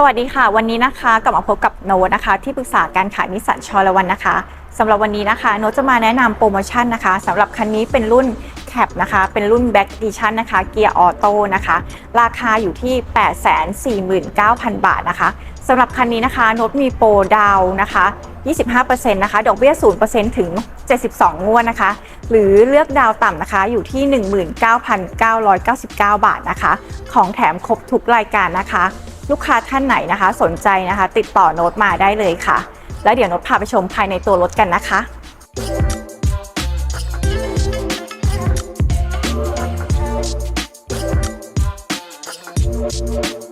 สวัสดีค่ะ วันนี้นะคะกลับมาพบกับโนนะคะที่ปรึกษาการขายนิสสันชอลวันนะคะสำหรับวันนี้นะคะโนจะมาแนะนำโปรโมชั่นนะคะสำหรับคันนี้เป็นรุ่นแคปนะคะเป็นรุ่น Back Edition นะคะเกียร์ออโต้นะคะราคาอยู่ที่ 849,000 บาทนะคะสำหรับคันนี้นะคะโนมีโปรดาวน์นะคะ 25%นะคะดอกเบี้ย 0%ถึง 72 งวดนะคะ หรือเลือกดาวต่ำนะคะอยู่ที่ 19,999 บาทนะคะ ของแถมครบทุกรายการนะคะ ลูกค้าท่านไหนนะคะ สนใจนะคะ ติดต่อโน้ตมาได้เลยค่ะ แล้วเดี๋ยวโน้ตพาไปชมภายในตัวรถกันนะคะค